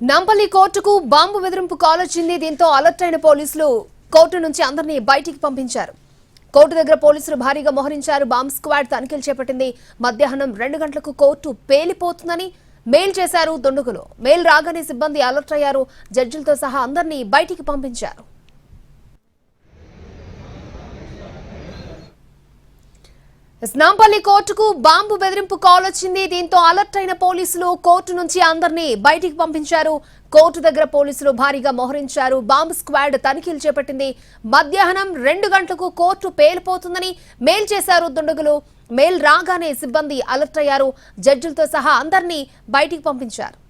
నంపల్లి కోర్టుకు బాంబు బెదిరింపు కాల్ వచ్చింది దీంతో అలర్ట్ అయిన పోలీసులు కోర్టు నుంచి అందరినీ బయటికి పంపించారు. కోర్టు దగ్గర పోలీసులు భారీగా మోహరించారు. బాంబ్ స్క్వాడ్ తనిఖీలు చేపట్టింది. మధ్యాహ్నం రెండు గంటలకు కోర్టు పేలిపోతుందని మెయిల్ చేశారు దుండగులు. మెయిల్ రాగానే సిబ్బంది అలర్ట్ అయ్యారు. జడ్జిలతో సహా అందరినీ బయటికి పంపించారు. నాంపల్లి కోర్టుకు బాంబు బెదిరింపు కాల్ వచ్చింది. దీంతో అలర్ట్ అయిన పోలీసులు కోర్టు నుంచి అందరినీ బయటికి పంపించారు. కోర్టు దగ్గర పోలీసులు భారీగా మోహరించారు. బాంబు స్క్వాడ్ తనిఖీలు చేపట్టింది. మధ్యాహ్నం రెండు గంటలకు కోర్టు పేలిపోతుందని మెయిల్ చేశారు దుండగులు. మెయిల్ రాగానే సిబ్బంది అలర్ట్ అయ్యారు. జడ్జిలతో సహా అందరినీ బయటికి పంపించారు.